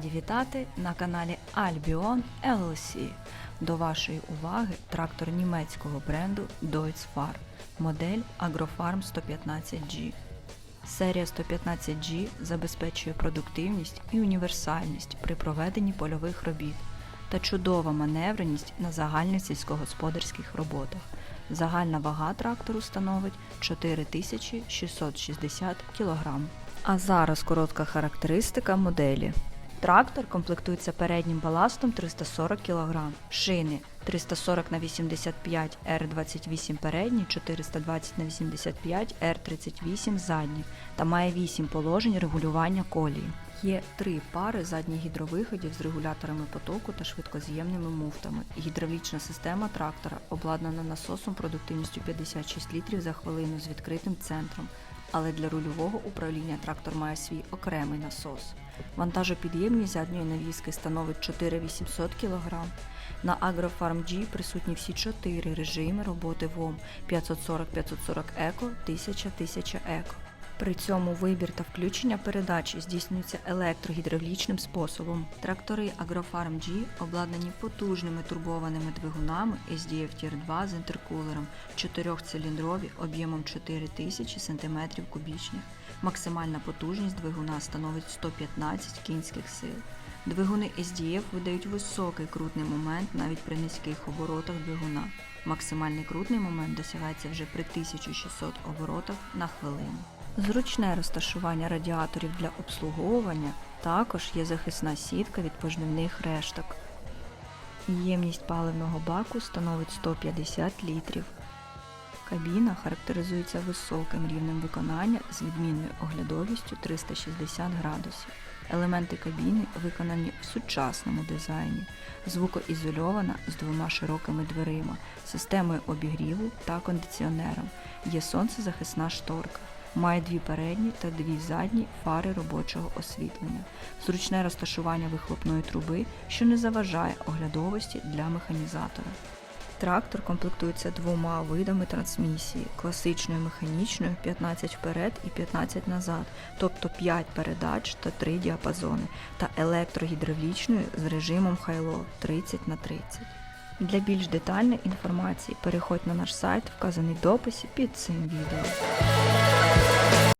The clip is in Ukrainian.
Раді вітати на каналі Albion LLC. До вашої уваги трактор німецького бренду Deutz Fahr, модель Agrofarm 115G. Серія 115G забезпечує продуктивність і універсальність при проведенні польових робіт та чудова маневреність на загальних сільськогосподарських роботах. Загальна вага трактору становить 4660 кг. А зараз коротка характеристика моделі. Трактор комплектується переднім баластом 340 кг, шини 340 на 85 R28 передні, 420 на 85 R38 задні та має 8 положень регулювання колії. Є три пари задніх гідровиходів з регуляторами потоку та швидкоз'ємними муфтами. Гідравлічна система трактора обладнана насосом продуктивністю 56 літрів за хвилину з відкритим центром, але для рульового управління трактор має свій окремий насос. Вантажопідємність задньої навіски становить 4800 кг. На AgroFarm G присутні всі чотири режими роботи ВОМ 540-540 Еко, 1000-1000 Еко. При цьому вибір та включення передач здійснюється електрогідравлічним способом. Трактори AgroFarm G обладнані потужними турбованими двигунами SDF Tier 2 з інтеркулером, чотирьохциліндрові об'ємом 4000 см кубічних. Максимальна потужність двигуна становить 115 кінських сил. Двигуни SDF видають високий крутний момент навіть при низьких оборотах двигуна. Максимальний крутний момент досягається вже при 1600 оборотах на хвилину. Зручне розташування радіаторів для обслуговування також є захисна сітка від пожнивних решток. Ємність паливного баку становить 150 літрів. Кабіна характеризується високим рівнем виконання з відмінною оглядовістю 360 градусів. Елементи кабіни виконані в сучасному дизайні, звукоізольована з двома широкими дверима, системою обігріву та кондиціонером. Є сонцезахисна шторка. Має дві передні та дві задні фари робочого освітлення, зручне розташування вихлопної труби, що не заважає оглядовості для механізатора. Трактор комплектується двома видами трансмісії: класичною механічною 15 вперед і 15 назад, тобто 5 передач та 3 діапазони, та електрогідравлічною з режимом High-Low 30 на 30. Для більш детальної інформації переходь на наш сайт, вказаний в дописі під цим відео.